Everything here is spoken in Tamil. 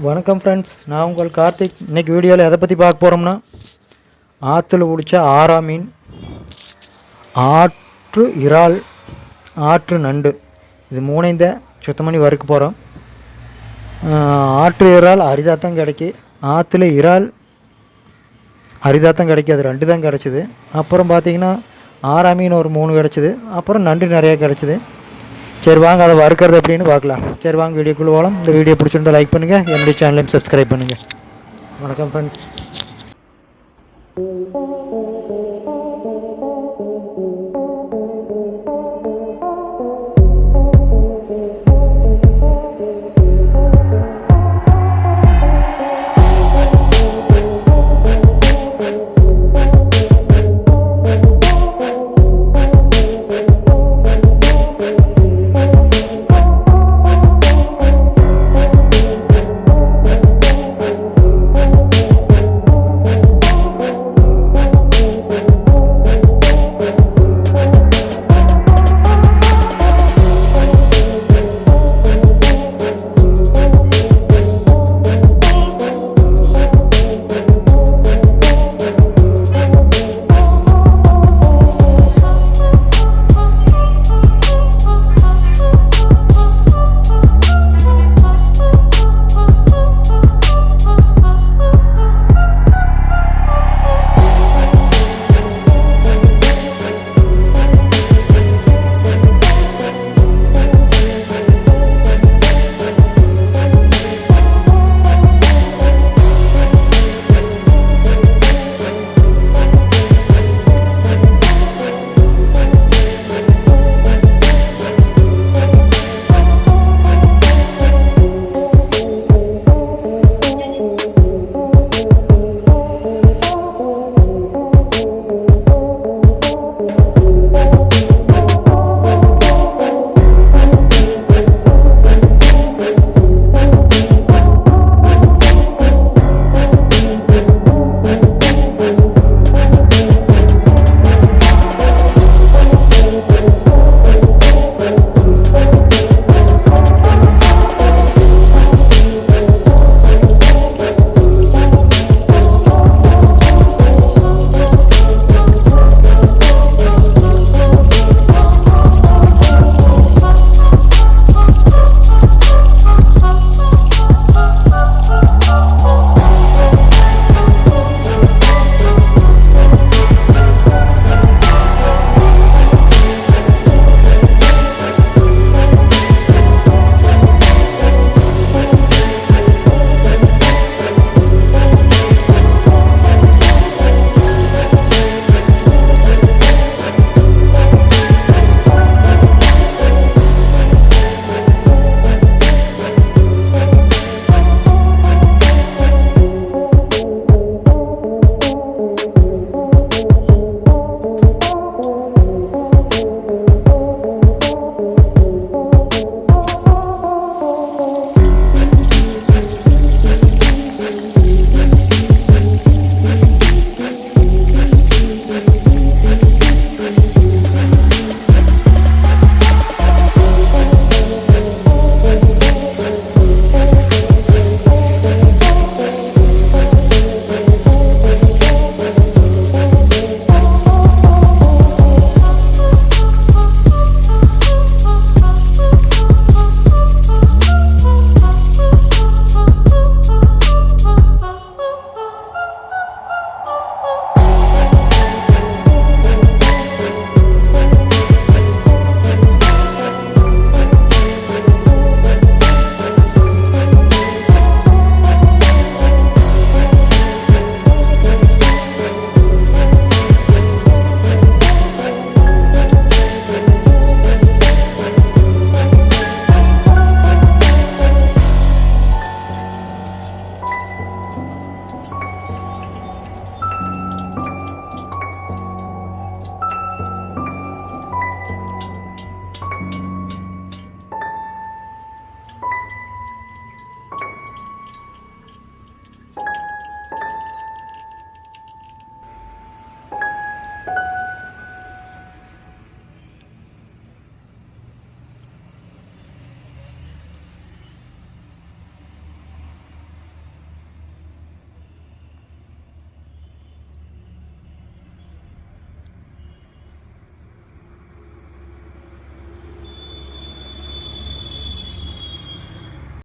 வணக்கம் ஃப்ரெண்ட்ஸ் நான் உங்கள் கார்த்திக். இன்னைக்கு வீடியோவில் எதை பற்றி பார்க்க போகிறோம்னா ஆற்றுல பிடிச்ச ஆறா மீன் ஆற்று இறால் ஆற்று நண்டு. இது மூணைந்த சுத்தம் பண்ணி வறுக்க போகிறோம் ஆற்று இறால் அரிதாக தான் கிடைக்கி. ஆற்றுல இறால் அரிதாக தான் கிடைக்காது ரெண்டு தான் கிடச்சிது. அப்புறம் பார்த்திங்கன்னா ஆறா மீன் ஒரு மூணு கிடச்சிது. அப்புறம் நண்டு நிறையா கிடச்சிது. சரி வாங்க அதை வறுக்கிறது அப்படின்னு பார்க்கலாம். சரி வாங்க வீடியோக்குள்ளே போகலாம். இந்த வீடியோ பிடிச்சிருந்தா லைக் பண்ணுங்கள் என்னுடைய சேனலையும் சப்ஸ்கிரைப் பண்ணுங்கள் வணக்கம் ஃப்ரெண்ட்ஸ்